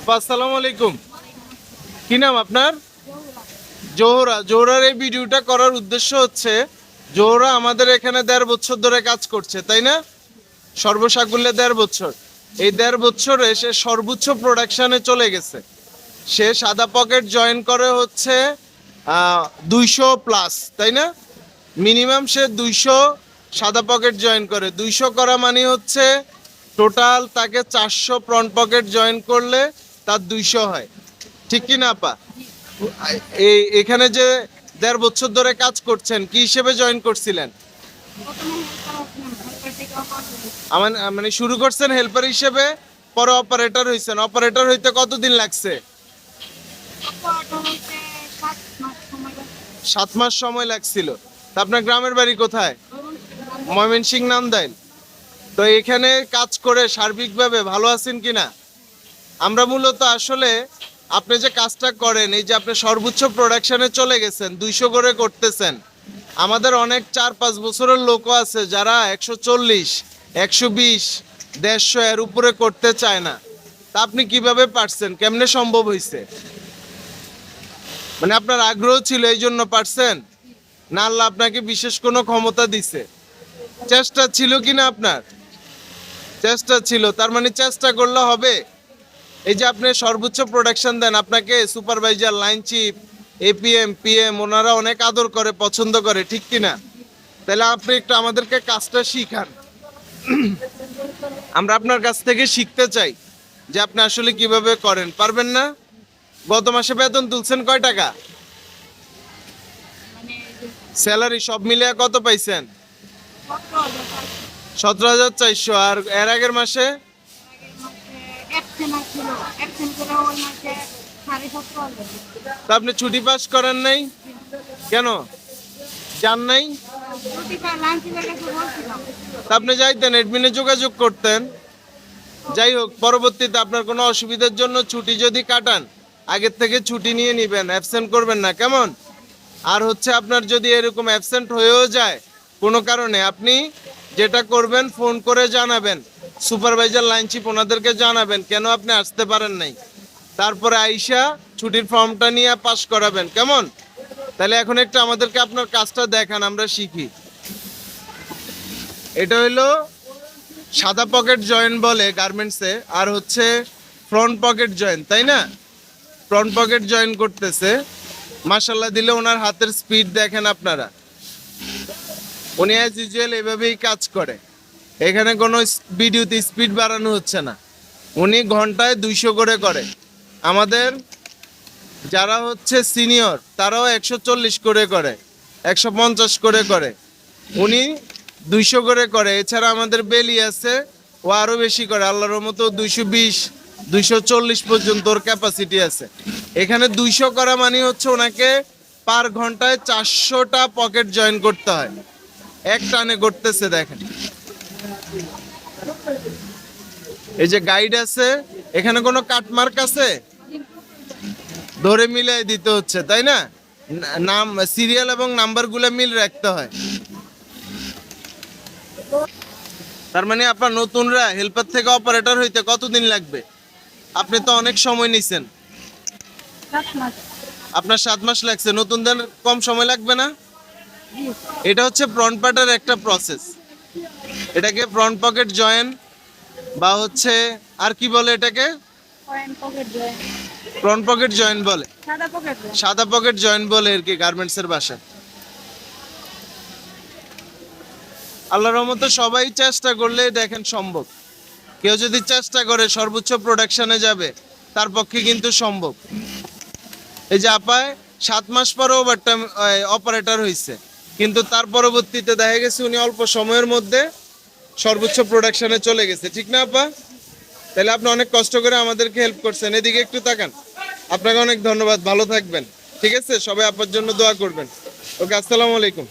আপা, আসসালামু আলাইকুম। কি নাম আপনার? জোহরা। জোহরার এই ভিডিওটা করার উদ্দেশ্য হচ্ছে, জোহরা আমাদের এখানে দেড় বছর ধরে কাজ করছে, তাই না? সর্বসাকুল্যে দেড় বছর। এই দেড় বছরে সে সর্বোচ্চ প্রোডাকশনে চলে গেছে। সে সাদা পকেট জয়েন করে হচ্ছে দুইশো প্লাস তাই না? মিনিমাম সে দুইশো সাদা পকেট জয়েন করে। দুইশো করা মানে হচ্ছে টোটাল তাকে চারশো ফ্রন্ট পকেট জয়েন করলে তার দুইশো হয়। ঠিক কি না আপা? এই, এখানে যে দেড় বছর ধরে কাজ করছেন, কি হিসেবে জয়েন করছিলেন? আমার মানে শুরু করছেন হেল্পার হিসেবে, পরে অপারেটর হয়েছেন অপারেটর হইতে কতদিন লাগছে? সাত মাস সময় লাগছিল। তা আপনার গ্রামের বাড়ি কোথায়? ময়মনসিং নান্দাইল তো এখানে কাজ করে সার্বিকভাবে ভালো আছেন কিনা? আমরা মূলত আসলে আপনি যে কাজটা করেন, এই যে আপনি সর্বোচ্চ প্রোডাকশনে চলে গেছেন, দুইশো করে করতেছেন। আমাদের অনেক চার পাঁচ বছরের লোকও আছে যারা একশো চল্লিশ, একশো বিশ, দেড়শো এর উপরে করতে চায় না। তা আপনি কীভাবে পারছেন? কেমনে সম্ভব হয়েছে মানে আপনার আগ্রহ ছিল এই জন্য পারছেন? না আল্লাহ আপনাকে বিশেষ কোনো ক্ষমতা দিছে। চেষ্টা ছিল কিনা আপনার? চেষ্টা ছিল তার মানে চেষ্টা করলে হবে। এই যে আপনি সর্বোচ্চ প্রোডাকশন দেন আপনাকে supervisor line chief APM PM ওনারা অনেক আদর করে পছন্দ করে ঠিক কিনা? তাহলে আপনি একটু আমাদেরকে কাজটা শিখান। আমরা আপনার কাছ থেকে শিখতে চাই যে আপনি আসলে কীভাবে করেন পারবেন না? গত মাসে বেতন তুলছেন কয় টাকা? স্যালারি সব মিলিয়ে কত পাইছেন? সতেরো হাজার চারশো। আর এর আগের মাসে? তা আপনি ছুটি পাস করেন নাই? কেন? যান নাই? আপনি যাইতেন এডমিনে যোগাযোগ করতেন। যাই হোক, পরবর্তীতে আপনার কোনো অসুবিধার জন্য ছুটি যদি কাটান, আগের থেকে ছুটি নিয়ে নিবেন অ্যাবসেন্ট করবেন না। কেমন? আর হচ্ছে আপনার যদি এরকম অ্যাবসেন্ট হয়েও যায়, কোনো কারণে আপনি যেটা করবেন, ফোন করে জানাবেন। সুপারভাইজার, লাইন চিপ ওনাদেরকে জানাবেন, কেন আপনি আসতে পারেন নাই? তারপরে আইসা ছুটির ফর্মটা নিয়ে পাস করাবেন, কেমন? তাহলে এখন একটু আমাদেরকে আপনার কাজটা দেখান, আমরা শিখি। এটা হলো সাদা পকেট জয়েন বলে গার্মেন্টসে, আর হচ্ছে ফ্রন্ট পকেট জয়েন তাই না? ফ্রন্ট পকেট জয়েন করতেছে। মাসাল্লাহ দিলে ওনার হাতের স্পিড দেখেন আপনারা। উনি অ্যাজ ইউজুয়াল এভাবেই কাজ করে। এখানে কোনো ভিডিওতে স্পিড বাড়ানো হচ্ছে না। উনি ঘন্টায় দুইশো করে করে। আমাদের যারা হচ্ছে সিনিয়র তারাও একশো চল্লিশ করে করে, একশো পঞ্চাশ করে করে। উনি দুইশো করে করে। এছাড়া আমাদের বেলি আছে, ও আরও বেশি করে। আল্লাহর মতো দুইশো বিশ, দুইশো চল্লিশ পর্যন্ত ওর ক্যাপাসিটি আছে। এখানে দুইশো করা মানে হচ্ছে ওনাকে পার ঘন্টায় চারশোটা পকেট জয়েন করতে হয়। এক টানে করতেছে দেখেন। এই যে গাইড আছে, এখানে কোনো কাটমার্ক আছে? ধরে মিলাই দিতে হচ্ছে, তাই না? নাম সিরিয়াল এবং নাম্বারগুলো মিল রাখতে হয়। তার মানে আপনার নতুনরা হেল্পার থেকে অপারেটর হইতে কতদিন লাগবে? আপনি তো অনেক সময় নিছেন। আপনার সাত মাস লাগছে, নতুনদের কম সময় লাগবে না? এটা হচ্ছে ফ্রন্ট পার্টের একটা প্রসেস এটাকে ফ্রন্ট পকেট জয়েন বা হচ্ছে আর কি বলে এটাকে? ফ্রন্ট পকেট জয়েন বলে। সাদা পকেট সাদা পকেট জয়েন বলে আর কি গার্মেন্টস এর ভাষা আল্লাহর রহমতে সবাই চেষ্টা করলে দেখেন সম্ভব। কেউ যদি চেষ্টা করে সর্বোচ্চ প্রোডাকশনে যাবে তার পক্ষে কিন্তু সম্ভব। এই যে আপায় সাত মাস পরে ওভারটাইম অপারেটর হয়েছে কিন্তু তার পরবর্তীতে দেখা গেছে উনি অল্প সময়ের মধ্যে সর্বোচ্চ প্রোডাকশনে চলে গেছে। ঠিক না, আপা? তাহলে আপনি অনেক কষ্ট করে আমাদেরকে হেল্প করছেন। এদিকে একটু তাকান। আপনাকে অনেক ধন্যবাদ। ভালো থাকবেন। ঠিক আছে? সবাই আপনার জন্য দোয়া করবেন। ওকে, আসসালামু আলাইকুম।